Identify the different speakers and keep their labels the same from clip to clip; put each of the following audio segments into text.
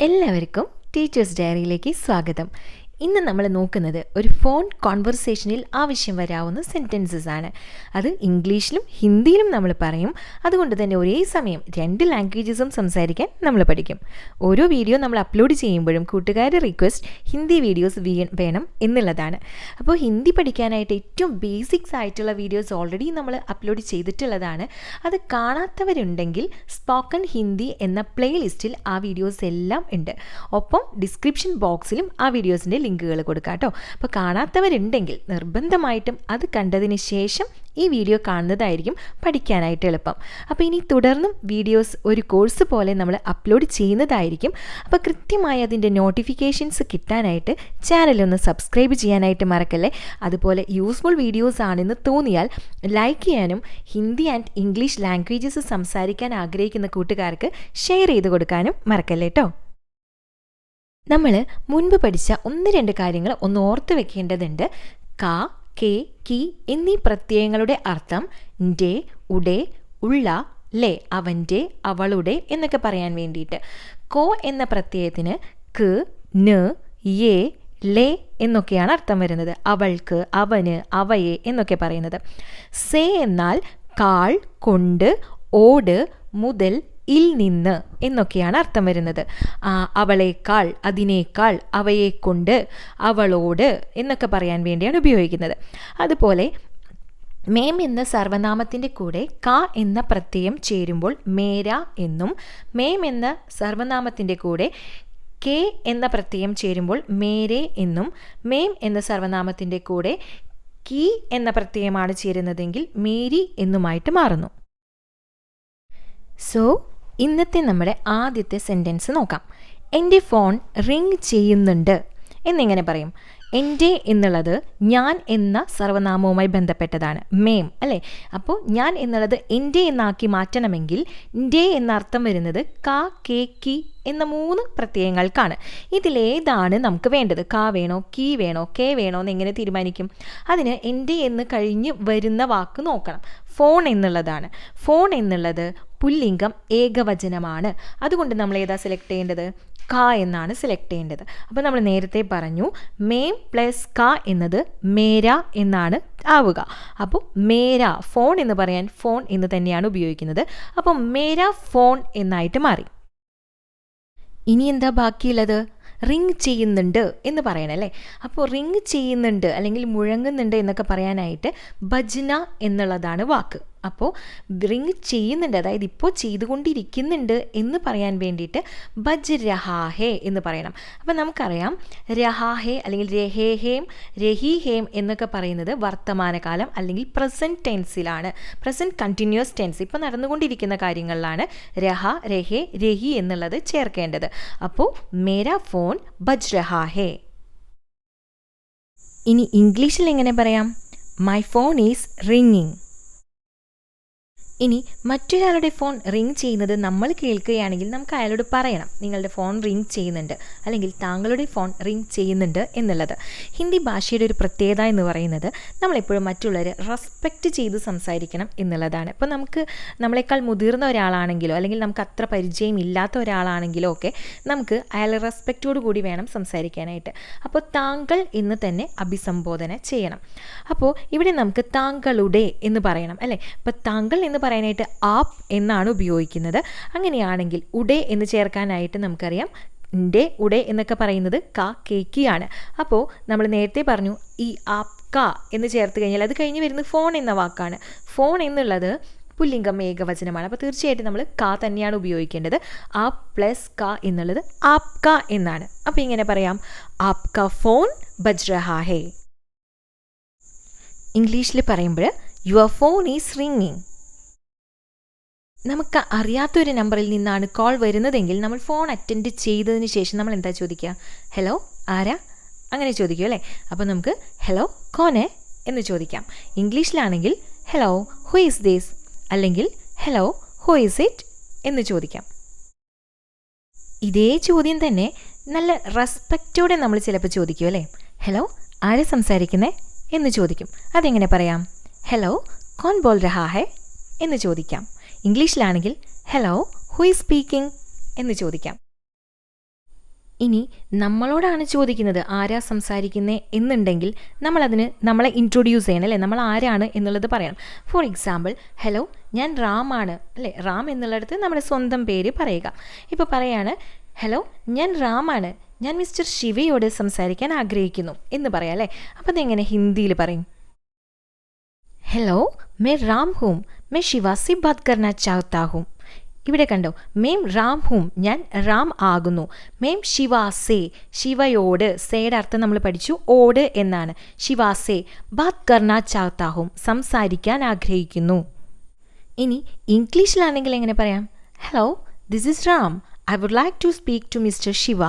Speaker 1: എല്ലാവർക്കും ടീച്ചേഴ്സ് ഡയറിയിലേക്ക് സ്വാഗതം. ഇന്ന് നമ്മൾ നോക്കുന്നത് ഒരു ഫോൺ കോൺവെർസേഷനിൽ ആവശ്യം വരാവുന്ന സെന്റൻസസ് ആണ്. അത് ഇംഗ്ലീഷിലും ഹിന്ദിയിലും നമ്മൾ പറയും. അതുകൊണ്ട് തന്നെ ഒരേ സമയം രണ്ട് ലാംഗ്വേജസും സംസാരിക്കാൻ നമ്മൾ പഠിക്കും. ഓരോ വീഡിയോ നമ്മൾ അപ്ലോഡ് ചെയ്യുമ്പോഴും കൂട്ടുകാരുടെ റിക്വസ്റ്റ് ഹിന്ദി വീഡിയോസ് വേണം എന്നുള്ളതാണ്. അപ്പോൾ ഹിന്ദി പഠിക്കാനായിട്ട് ഏറ്റവും ബേസിക്സ് ആയിട്ടുള്ള വീഡിയോസ് ഓൾറെഡി നമ്മൾ അപ്ലോഡ് ചെയ്തിട്ടുള്ളതാണ്. അത് കാണാത്തവരുണ്ടെങ്കിൽ സ്പോക്കൺ ഹിന്ദി എന്ന പ്ലേലിസ്റ്റിൽ ആ വീഡിയോസ് എല്ലാം ഉണ്ട്. ഒപ്പം ഡിസ്ക്രിപ്ഷൻ ബോക്സിലും ആ വീഡിയോസിന്റെ ലിങ്കുകൾ കൊടുക്കാം കേട്ടോ. അപ്പോൾ കാണാത്തവരുണ്ടെങ്കിൽ നിർബന്ധമായിട്ടും അത് കണ്ടതിന് ശേഷം ഈ വീഡിയോ കാണുന്നതായിരിക്കും പഠിക്കാനായിട്ട് എളുപ്പം. അപ്പോൾ ഇനി തുടർന്നും വീഡിയോസ് ഒരു കോഴ്സ് പോലെ നമ്മൾ അപ്ലോഡ് ചെയ്യുന്നതായിരിക്കും. അപ്പോൾ കൃത്യമായി അതിന്റെ നോട്ടിഫിക്കേഷൻസ് കിട്ടാനായിട്ട് ചാനലൊന്ന് സബ്സ്ക്രൈബ് ചെയ്യാനായിട്ട് മറക്കല്ലേ? അതുപോലെ യൂസ്ഫുൾ വീഡിയോസ് ആണെന്ന് തോന്നിയാൽ ലൈക്ക് ചെയ്യാനും ഹിന്ദി ആൻഡ് ഇംഗ്ലീഷ് ലാംഗ്വേജസ് സംസാരിക്കാൻ ആഗ്രഹിക്കുന്ന കൂട്ടുകാർക്ക് ഷെയർ ചെയ്ത് കൊടുക്കാനും മറക്കല്ലേ കേട്ടോ നമ്മൾ മുൻപ് പഠിച്ച ഒന്ന് രണ്ട് കാര്യങ്ങൾ ഒന്ന് ഓർത്ത് വെക്കേണ്ടതുണ്ട്. ക കെ കി എന്നീ പ്രത്യയങ്ങളുടെ അർത്ഥം ഡേ ഉടെ ഉള്ള ലെ അവന്റെ അവളുടെ എന്നൊക്കെ പറയാൻ വേണ്ടിയിട്ട്. കോ എന്ന പ്രത്യയത്തിന് ക് ന് യേ ലേ എന്നൊക്കെയാണ് അർത്ഥം വരുന്നത്. അവൾക്ക് അവന് അവയെ എന്നൊക്കെ പറയുന്നത്. സേ എന്നാൽ കാൾ കൊണ്ട് ഓട് മുതൽ ഇൽ നിന്ന് എന്നൊക്കെയാണ് അർത്ഥം വരുന്നത്. അവളേക്കാൾ അതിനേക്കാൾ അവയെ കൊണ്ട് അവളോട് എന്നൊക്കെ പറയാൻ വേണ്ടിയാണ് ഉപയോഗിക്കുന്നത്. അതുപോലെ മേം എന്ന സർവനാമത്തിന്റെ കൂടെ ക എന്ന പ്രത്യയം ചേരുമ്പോൾ മേര എന്നും മേം എന്ന സർവനാമത്തിന്റെ കൂടെ കെ എന്ന പ്രത്യയം ചേരുമ്പോൾ മേരെ എന്നും മേം എന്ന സർവനാമത്തിന്റെ കൂടെ കീ എന്ന പ്രത്യയമാണ് ചേരുന്നതെങ്കിൽ മേരി എന്നുമായിട്ട് മാറുന്നു. സോ ഇന്നത്തെ നമ്മുടെ ആദ്യത്തെ സെന്റൻസ് നോക്കാം. എന്റെ ഫോൺ റിങ് ചെയ്യുന്നുണ്ട്. എന്നിങ്ങനെ പറയും. എന്റെ എന്നുള്ളത് ഞാൻ എന്ന സർവനാമവുമായി ബന്ധപ്പെട്ടതാണ്. മേം അല്ലേ? അപ്പോൾ ഞാൻ എന്നുള്ളത് എന്റെ എന്നാക്കി മാറ്റണമെങ്കിൽ എന്റെ എന്നർത്ഥം വരുന്നത് ക കേ കി എന്ന മൂന്ന് പ്രത്യയങ്ങൾക്കാണ്. ഇതിലേതാണ് നമുക്ക് വേണ്ടത്? കാ വേണോ കീ വേണോ കെ വേണോ എന്ന് എങ്ങനെ തീരുമാനിക്കും? അതിന് എന്റെ എന്ന് കഴിഞ്ഞ് വരുന്ന വാക്ക് നോക്കണം. ഫോൺ എന്നുള്ളതാണ്. ഫോൺ എന്നുള്ളത് പുല്ലിംഗം ഏകവചനമാണ്. അതുകൊണ്ട് നമ്മൾ ഏതാ സെലക്ട് ചെയ്യേണ്ടത്? ക എന്നാണ് സെലക്ട് ചെയ്യേണ്ടത്. അപ്പോൾ നമ്മൾ നേരത്തെ പറഞ്ഞു മേം പ്ലസ് ക എന്നത് മേര എന്നാണ് ആവുക. അപ്പോൾ മേര ഫോൺ എന്ന് പറയാൻ ഫോൺ എന്ന് തന്നെയാണ് ഉപയോഗിക്കുന്നത്. അപ്പോൾ മേര ഫോൺ എന്നായിട്ട് മാറി. ഇനി എന്താ ബാക്കിയുള്ളത്? റിങ് ചെയ്യുന്നുണ്ട് എന്ന് പറയണല്ലേ അപ്പോൾ റിങ് ചെയ്യുന്നുണ്ട് അല്ലെങ്കിൽ മുഴങ്ങുന്നുണ്ട് എന്നൊക്കെ പറയാനായിട്ട് ഭജ്ന എന്നുള്ളതാണ് വാക്ക്. അപ്പോൾ റിങ് ചെയ്യുന്നുണ്ട്. അതായത് ഇപ്പോൾ ചെയ്തുകൊണ്ടിരിക്കുന്നുണ്ട് എന്ന് പറയാൻ വേണ്ടിയിട്ട് ബജ് രഹാഹേ എന്ന് പറയണം. അപ്പോൾ നമുക്കറിയാം രഹാഹേ അല്ലെങ്കിൽ രഹേഹേം രഹിഹേം എന്നൊക്കെ പറയുന്നത് വർത്തമാനകാലം അല്ലെങ്കിൽ പ്രസന്റ് ടെൻസിലാണ് പ്രസന്റ് കണ്ടിന്യൂസ് ടെൻസ് ഇപ്പോൾ നടന്നുകൊണ്ടിരിക്കുന്ന കാര്യങ്ങളിലാണ് രഹ രഹേ രഹി എന്നുള്ളത് ചേർക്കേണ്ടത്. അപ്പോൾ മേര ഫോൺ ബജ് രഹാഹേ. ഇനി ഇംഗ്ലീഷിൽ എങ്ങനെ പറയാം? മൈ ഫോൺ ഈസ് റിങ്ങിങ് ഇനി മറ്റൊരാളുടെ ഫോൺ റിങ് ചെയ്യുന്നത് നമ്മൾ കേൾക്കുകയാണെങ്കിൽ നമുക്ക് അയാളോട് പറയണം. നിങ്ങളുടെ ഫോൺ റിങ് ചെയ്യുന്നുണ്ട്. അല്ലെങ്കിൽ താങ്കളുടെ ഫോൺ റിങ് ചെയ്യുന്നുണ്ട് എന്നുള്ളത്. ഹിന്ദി ഭാഷയുടെ ഒരു പ്രത്യേകത എന്ന് പറയുന്നത് നമ്മളെപ്പോഴും മറ്റുള്ളവരെ റെസ്പെക്റ്റ് ചെയ്ത് സംസാരിക്കണം എന്നുള്ളതാണ്. ഇപ്പോൾ നമുക്ക് നമ്മളെക്കാൾ മുതിർന്ന ഒരാളാണെങ്കിലോ അല്ലെങ്കിൽ നമുക്ക് അത്ര പരിചയം ഇല്ലാത്ത ഒരാളാണെങ്കിലോ ഒക്കെ നമുക്ക് അയാളെ റെസ്പെക്റ്റോട് കൂടി വേണം സംസാരിക്കാനായിട്ട്. അപ്പോൾ താങ്കൾ എന്ന് തന്നെ അഭിസംബോധന ചെയ്യണം. അപ്പോൾ ഇവിടെ നമുക്ക് താങ്കളുടെ എന്ന് പറയണം. അല്ലേ? അപ്പോൾ താങ്കൾ എന്ന് പറയാനായിട്ട് ആപ്പ് എന്നാണ് ഉപയോഗിക്കുന്നത്. അങ്ങനെയാണെങ്കിൽ ഉടേ എന്ന് ചേർക്കാനായിട്ട് നമുക്കറിയാം. ന്റെ ഉഡേ എന്നൊക്കെ പറയുന്നത് ക കേക്കി ആണ്. അപ്പോൾ നമ്മൾ നേരത്തെ പറഞ്ഞു ഈ ആപ് ക എന്ന് ചേർത്ത് കഴിഞ്ഞാൽ അത് കഴിഞ്ഞ് വരുന്നത് ഫോൺ എന്ന വാക്കാണ്. ഫോൺ എന്നുള്ളത് പുല്ലിംഗം ഏകവചനമാണ്. അപ്പോൾ തീർച്ചയായിട്ടും നമ്മൾ ക തന്നെയാണ് ഉപയോഗിക്കേണ്ടത്. ആപ് പ്ലസ് ക എന്നുള്ളത് ആപ് ക എന്നാണ്. അപ്പോൾ ഇങ്ങനെ പറയാം. ആപ് ക ഫോൺ ബജ്രഹാ ഹേ. ഇംഗ്ലീഷിൽ പറയുമ്പോൾ യുവർ ഫോൺ ഈസ് റിങ്ങിങ് നമുക്ക് അറിയാത്തൊരു നമ്പറിൽ നിന്നാണ് കോൾ വരുന്നതെങ്കിൽ നമ്മൾ ഫോൺ അറ്റൻഡ് ചെയ്തതിന് ശേഷം നമ്മൾ എന്താ ചോദിക്കുക? ഹലോ ആരാ? അങ്ങനെ ചോദിക്കും അല്ലേ? അപ്പോൾ നമുക്ക് ഹലോ കോനെ? എന്ന് ചോദിക്കാം. ഇംഗ്ലീഷിലാണെങ്കിൽ ഹലോ ഹു ഈസ് ദിസ് അല്ലെങ്കിൽ ഹലോ ഹു ഈസ് ഇറ്റ് എന്ന് ചോദിക്കാം. ഇതേ ചോദ്യം തന്നെ നല്ല റെസ്പെക്റ്റോടെ നമ്മൾ ചിലപ്പോൾ ചോദിക്കും അല്ലേ? ഹലോ ആരെ സംസാരിക്കുന്നേ? എന്ന് ചോദിക്കും. അതെങ്ങനെ പറയാം? ഹലോ കോൺ ബോൾ രഹാ ഹെ എന്ന് ചോദിക്കാം. ഇംഗ്ലീഷിലാണെങ്കിൽ ഹലോ ഹു ഈസ് സ്പീക്കിംഗ് എന്ന് ചോദിക്കാം. ഇനി നമ്മളോടാണ് ചോദിക്കുന്നത് ആരാ സംസാരിക്കുന്നത് എന്നുണ്ടെങ്കിൽ നമ്മളതിന് നമ്മളെ ഇൻട്രൊഡ്യൂസ് ചെയ്യണം അല്ലേ? നമ്മൾ ആരാണ് എന്നുള്ളത് പറയണം. ഫോർ എക്സാമ്പിൾ ഹലോ ഞാൻ റാമാണ് അല്ലേ? റാം എന്നുള്ളിടത്ത് നമ്മുടെ സ്വന്തം പേര് പറയുക. ഇപ്പോൾ പറയാണ് ഹലോ ഞാൻ റാമാണ് ഞാൻ മിസ്റ്റർ ശിവയോട് സംസാരിക്കാൻ ആഗ്രഹിക്കുന്നു. എന്ന് പറയാം അല്ലേ? അപ്പോൾ അതെങ്ങനെ ഹിന്ദിയിൽ പറയും? ഹലോ മേ റാം ഹൂം മേ ശിവാസി ബാത് കർണ ചാഹത്താ ഹൂം ഇവിടെ കണ്ടോ മേം റാം ഹൂം ഞാൻ റാം ആകുന്നു. മേം ശിവാസേ ശിവയോട് സേയുടെ അർത്ഥം നമ്മൾ പഠിച്ചു ഓട് എന്നാണ്. ശിവാസേ ബാത് കർണ ചാഹത്താ ഹൂം സംസാരിക്കാൻ ആഗ്രഹിക്കുന്നു. ഇനി ഇംഗ്ലീഷിലാണെങ്കിൽ എങ്ങനെ പറയാം? Hello this is Ram. I would like to speak to mister Shiva.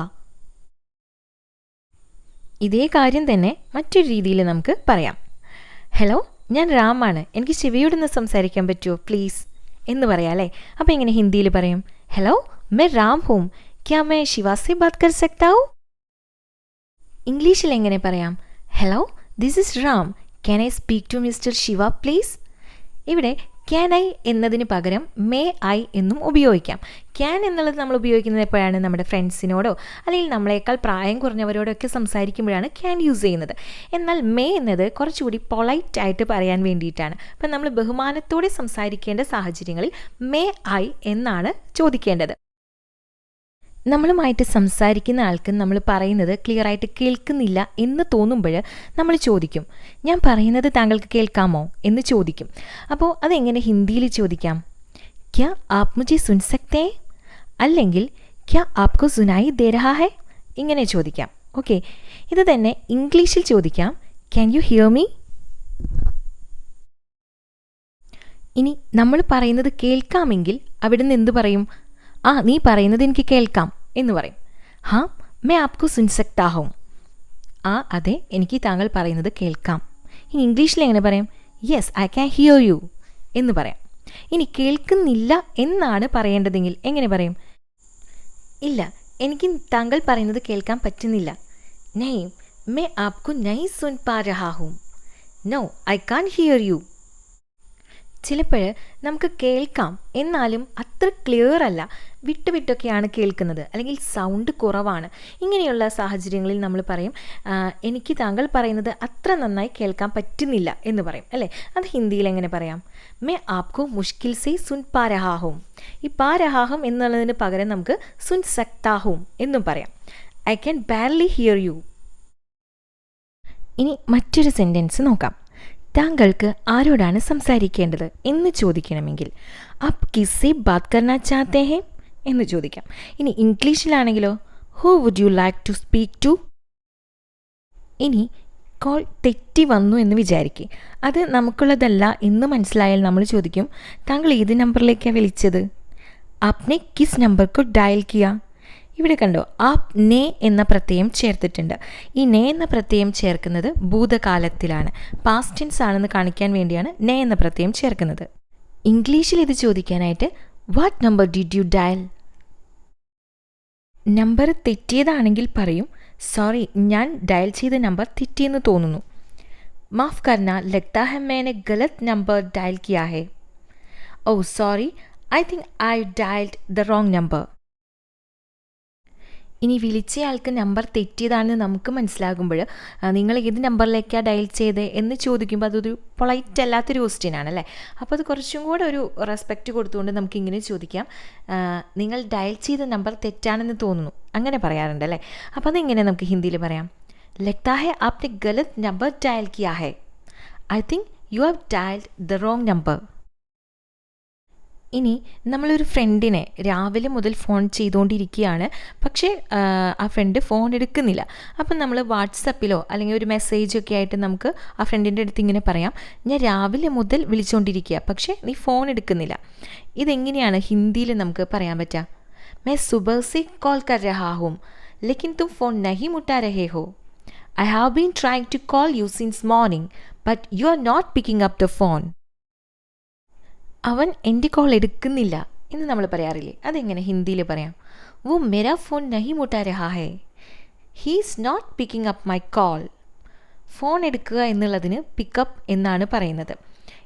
Speaker 1: ഇതേ കാര്യം തന്നെ മറ്റൊരു രീതിയിൽ നമുക്ക് പറയാം. ഹലോ ഞാൻ രാമാണ്. എനിക്ക് ശിവയോട് ഒന്ന് സംസാരിക്കാൻ പറ്റുമോ പ്ലീസ് എന്ന് പറയാം അല്ലേ? അപ്പോൾ എങ്ങനെ ഹിന്ദിയിൽ പറയും? ഹലോ മേ റാം ഹൂം ക്യാ മേ ശിവാസെ ബാത് കർ സക്താ ഹൂ ഇംഗ്ലീഷിൽ എങ്ങനെ പറയാം hello this is Ram can I speak to mister Shiva please ഇവിടെ ക്യാൻ ഐ എന്നതിന് പകരം മേ ഐ എന്നും ഉപയോഗിക്കാം. ക്യാൻ എന്നുള്ളത് നമ്മൾ ഉപയോഗിക്കുന്നത് എപ്പോഴാണ്? നമ്മുടെ ഫ്രണ്ട്സിനോടോ അല്ലെങ്കിൽ നമ്മളെക്കാൾ പ്രായം കുറഞ്ഞവരോടൊക്കെ സംസാരിക്കുമ്പോഴാണ് ക്യാൻ യൂസ് ചെയ്യുന്നത്. എന്നാൽ മേ എന്നത് കുറച്ചുകൂടി പൊളൈറ്റ് ആയിട്ട് പറയാൻ വേണ്ടിയിട്ടാണ്. അപ്പം നമ്മൾ ബഹുമാനത്തോടെ സംസാരിക്കേണ്ട സാഹചര്യങ്ങളിൽ മേ ഐ എന്നാണ് ചോദിക്കേണ്ടത്. നമ്മളുമായിട്ട് സംസാരിക്കുന്ന ആൾക്ക് നമ്മൾ പറയുന്നത് ക്ലിയർ ആയിട്ട് കേൾക്കുന്നില്ല എന്ന് തോന്നുമ്പോൾ നമ്മൾ ചോദിക്കും. ഞാൻ പറയുന്നത് താങ്കൾക്ക് കേൾക്കാമോ എന്ന് ചോദിക്കും. അപ്പോൾ അതെങ്ങനെ ഹിന്ദിയിൽ ചോദിക്കാം? ക്യാ ആപ് മുജെ സുൻ സക്തേ? അല്ലെങ്കിൽ ക്യാ ആപ്കോ സുനായി ദേ രഹാ ഹെ? ഇങ്ങനെ ചോദിക്കാം. ഓക്കെ ഇത് തന്നെ ഇംഗ്ലീഷിൽ ചോദിക്കാം. ക്യാൻ യു ഹിയർ മീ ഇനി നമ്മൾ പറയുന്നത് കേൾക്കാമെങ്കിൽ അവിടുന്ന് എന്ത് പറയും? ആ നീ പറയുന്നത് എനിക്ക് കേൾക്കാം എന്ന് പറയും. ഹാ മേ ആപ്കു സുൻ സക്താ ഹൂം ആ അതെ എനിക്ക് താങ്കൾ പറയുന്നത് കേൾക്കാം. ഇനി ഇംഗ്ലീഷിൽ എങ്ങനെ പറയും? Yes I can hear you എന്ന് പറയാം. ഇനി കേൾക്കുന്നില്ല എന്നാണ് പറയേണ്ടതെങ്കിൽ എങ്ങനെ പറയും? ഇല്ല എനിക്ക് താങ്കൾ പറയുന്നത് കേൾക്കാൻ പറ്റുന്നില്ല. നെയ് മേ ആപ്കു നൈ സുൻ പാ രഹാ ഹൂം no I can hear you. ചിലപ്പോൾ നമുക്ക് കേൾക്കാം. എന്നാലും അത്ര ക്ലിയർ അല്ല. വിട്ട് വിട്ടൊക്കെയാണ് കേൾക്കുന്നത്. അല്ലെങ്കിൽ സൗണ്ട് കുറവാണ്. ഇങ്ങനെയുള്ള സാഹചര്യങ്ങളിൽ നമ്മൾ പറയും എനിക്ക് താങ്കൾ പറയുന്നത് അത്ര നന്നായി കേൾക്കാൻ പറ്റുന്നില്ല എന്ന് പറയും. അല്ലേ? അത് ഹിന്ദിയിൽ എങ്ങനെ പറയാം? മേ ആപ്കോ മുഷ്കിൽ സേ സുൻ പാരഹാഹും. ഈ പാരഹാഹും എന്നുള്ളതിന് പകരം നമുക്ക് സുൻ സക്താഹും എന്നും പറയാം. I can barely hear you. ഇനി മറ്റൊരു സെന്റൻസ് നോക്കാം. താങ്കൾക്ക് ആരോടാണ് സംസാരിക്കേണ്ടത് എന്ന് ചോദിക്കണമെങ്കിൽ അപ് കിസെ ബാത് കർണ ചാത്തേ ഹേ? എന്ന് ചോദിക്കാം. ഇനി ഇംഗ്ലീഷിലാണെങ്കിലോ who would you like to speak to? ഇനി കോൾ തെറ്റി വന്നു എന്ന് വിചാരിക്കേ. അത് നമുക്കുള്ളതല്ല എന്ന് മനസ്സിലായാൽ നമ്മൾ ചോദിക്കും താങ്കൾ ഏത് നമ്പറിലേക്കാണ് വിളിച്ചത്? ആപ്നെ കിസ് നമ്പർക്ക് ഡയൽ കിയ. ഇവിടെ കണ്ടോ ആ നേ എന്ന പ്രത്യയം ചേർത്തിട്ടുണ്ട്. ഈ നേ എന്ന പ്രത്യയം ചേർക്കുന്നത് ഭൂതകാലത്തിലാണ്. പാസ്റ്റ് ആണെന്ന് കാണിക്കാൻ വേണ്ടിയാണ് നേ എന്ന പ്രത്യയം ചേർക്കുന്നത്. ഇംഗ്ലീഷിൽ ഇത് ചോദിക്കാനായിട്ട് what number did you dial number തെറ്റിയതാണെങ്കിൽ പറയും സോറി ഞാൻ ഡയൽ ചെയ്ത നമ്പർ തെറ്റിയെന്ന് തോന്നുന്നു. മാഫ് കർണ ലഗ്താ ഹെ മേനെ ഗലത് നമ്പർ ഡയൽ കിയാ ഹെ? ഓ sorry I think I dialed the wrong number ഇനി വിളിച്ചയാൾക്ക് നമ്പർ തെറ്റിയതാണെന്ന് നമുക്ക് മനസ്സിലാകുമ്പോൾ നിങ്ങൾ ഏത് നമ്പറിലേക്കാണ് ഡയൽ ചെയ്തത് എന്ന് ചോദിക്കുമ്പോൾ അതൊരു പൊളൈറ്റ് അല്ലാത്തൊരു ക്വസ്റ്റ്യൻ ആണല്ലേ അപ്പോൾ അത് കുറച്ചും കൂടെ ഒരു റെസ്പെക്റ്റ് കൊടുത്തുകൊണ്ട് നമുക്ക് ഇങ്ങനെ ചോദിക്കാം. നിങ്ങൾ ഡയൽ ചെയ്ത നമ്പർ തെറ്റാണെന്ന് തോന്നുന്നു. അങ്ങനെ പറയാറുണ്ട് അല്ലേ? അപ്പോൾ അതെങ്ങനെ നമുക്ക് ഹിന്ദിയിൽ പറയാം? ലഗ്താ ഹെ ആപ്നെ ഗലത് നമ്പർ ഡയൽ കിയാ ഹെ? I think you have dialed the wrong number ഇനി നമ്മളൊരു ഫ്രണ്ടിനെ രാവിലെ മുതൽ ഫോൺ ചെയ്തുകൊണ്ടിരിക്കുകയാണ് പക്ഷേ ആ ഫ്രണ്ട് ഫോൺ എടുക്കുന്നില്ല അപ്പം നമ്മൾ വാട്സപ്പിലോ അല്ലെങ്കിൽ ഒരു മെസ്സേജൊക്കെ ആയിട്ട് നമുക്ക് ആ ഫ്രണ്ടിൻ്റെ അടുത്ത് ഇങ്ങനെ പറയാം ഞാൻ രാവിലെ മുതൽ വിളിച്ചുകൊണ്ടിരിക്കുക പക്ഷേ നീ ഫോൺ എടുക്കുന്നില്ല ഇതെങ്ങനെയാണ് ഹിന്ദിയിൽ നമുക്ക് പറയാൻ പറ്റുക मैं सुबह से कॉल कर रहा हूँ लेकिन तुम फ़ोन नहीं उठा रहे हो I have been trying to call you since morning but you are not picking up the phone അവൻ എന്റെ കോൾ എടുക്കുന്നില്ല എന്ന് നമ്മൾ പറയാറില്ലേ? അതെങ്ങനെ ഹിന്ദിയിൽ പറയാം? വോ മെരാ ഫോൺ നഹി മുട്ടാ രഹാ ഹേ. He's not picking up my call phone എടുക്കുക എന്നുള്ളതിന് പിക്കപ്പ് എന്നാണ് പറയുന്നത്.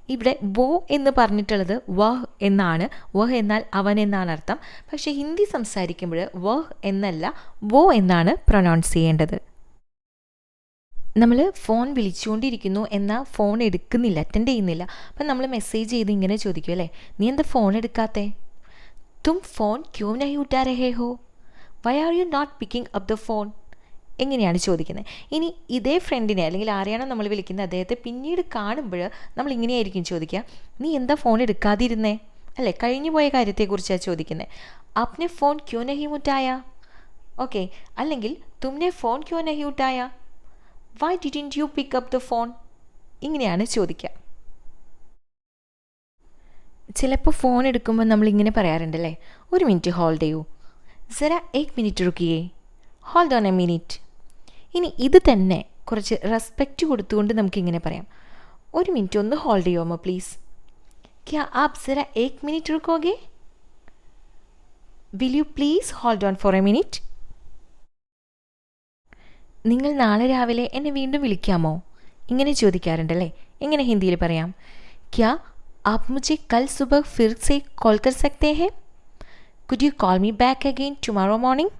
Speaker 1: ഇവിടെ വോ എന്ന് പറഞ്ഞിട്ടുള്ളത് വഹ് എന്നാണ്. വഹ് എന്നാൽ അവൻ എന്നാണ് അർത്ഥം. പക്ഷേ ഹിന്ദി സംസാരിക്കുമ്പോൾ വഹ് എന്നല്ല വോ എന്നാണ് പ്രൊനൗൺസ് ചെയ്യേണ്ടത്. നമ്മൾ ഫോൺ വിളിച്ചുകൊണ്ടിരിക്കുന്നു എന്നാൽ ഫോൺ എടുക്കുന്നില്ല അറ്റൻഡ് ചെയ്യുന്നില്ല. അപ്പം നമ്മൾ മെസ്സേജ് ചെയ്ത് ഇങ്ങനെ ചോദിക്കും അല്ലേ? നീ എന്താ ഫോൺ എടുക്കാത്തേ? തും ഫോൺ ക്യൂ നഹി ഉറ്റാ രഹേ ഹോ? Why are you not picking up the phone എങ്ങനെയാണ് ചോദിക്കുന്നത്. ഇനി ഇതേ ഫ്രണ്ടിനെ അല്ലെങ്കിൽ ആരെയാണോ നമ്മൾ വിളിക്കുന്നത് അദ്ദേഹത്തെ പിന്നീട് കാണുമ്പോൾ നമ്മൾ ഇങ്ങനെയായിരിക്കും ചോദിക്കുക. നീ എന്താ ഫോൺ എടുക്കാതിരുന്നേ? അല്ലേ? കഴിഞ്ഞു പോയ കാര്യത്തെക്കുറിച്ചാണ് ചോദിക്കുന്നത്. അപ്നെ ഫോൺ ക്യൂ നഹി മുട്ടായ? ഓക്കെ. അല്ലെങ്കിൽ തുമ്നെ ഫോൺ ക്യൂ നഹി ഉട്ടായ? Why didn't you pick up the phone ഇങ്ങനെയാണ് ചോദിക്കുക. ചിലപ്പോൾ ഫോൺ എടുക്കുമ്പോൾ നമ്മൾ ഇങ്ങനെ പറയാറുണ്ടല്ലേ? ഒരു മിനിറ്റ് ഹോൾഡ് ചെയ്യൂ. സര എക് മിനിറ്റ് റുക്കിയേ ഹോൾഡ് ഓൺ എ മിനിറ്റ് ഇനി ഇത് തന്നെ കുറച്ച് റെസ്പെക്റ്റ് കൊടുത്തുകൊണ്ട് നമുക്കിങ്ങനെ പറയാം. ഒരു മിനിറ്റ് ഒന്ന് ഹോൾഡ് ചെയ്യുമോ പ്ലീസ് ക്യാ ആപ് സര എക് minute റുക്കോഗേ will you please hold on for a minute നിങ്ങൾ നാളെ രാവിലെ എന്നെ വീണ്ടും വിളിക്കാമോ? ഇങ്ങനെ ചോദിക്കാറുണ്ടല്ലേ? എങ്ങനെ ഹിന്ദിയിൽ പറയാം? ക്യാ ആപ് മുജെ കൽ സുബഹ് ഫിർ സെ കോൾ കർ സക്തേ ഹേ? Could you call me back again tomorrow morning?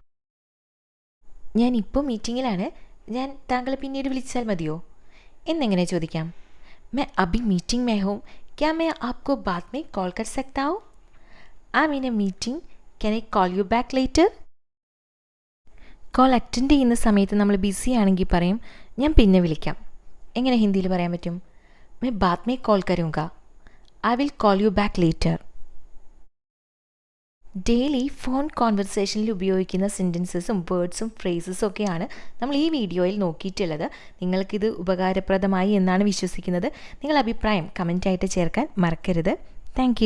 Speaker 1: ഞാൻ ഇപ്പോൾ മീറ്റിങ്ങിലാണ് ഞാൻ താങ്കളെ പിന്നീട് വിളിച്ചാൽ മതിയോ? എന്നെങ്ങനെ ചോദിക്കാം? മേ അബി മീറ്റിംഗ് മേ ഹോം. ക്യാ മേ ആപ്കോ ബാദ് മേ കോൾ കർ സക്താവും I'm in a meeting. Can I call you back later? Call attend ചെയ്യുന്ന സമയത്ത് നമ്മൾ ബിസി ആണെങ്കിൽ പറയും ഞാൻ പിന്നെ വിളിക്കാം. എങ്ങനെ ഹിന്ദിയിൽ പറയാൻ പറ്റും? മേ ബാത് മേ call കരുങ്ക I will call you back later daily phone കോൺവെർസേഷനിൽ ഉപയോഗിക്കുന്ന സെന്റൻസസും വേർഡ്സും ഫ്രേസസും ഒക്കെയാണ് നമ്മൾ ഈ വീഡിയോയിൽ നോക്കിയിട്ടുള്ളത്. നിങ്ങൾക്കിത് ഉപകാരപ്രദമായി എന്നാണ് വിശ്വസിക്കുന്നത്. നിങ്ങളുടെ അഭിപ്രായം കമന്റായിട്ട് ചേർക്കാൻ മറക്കരുത്. താങ്ക്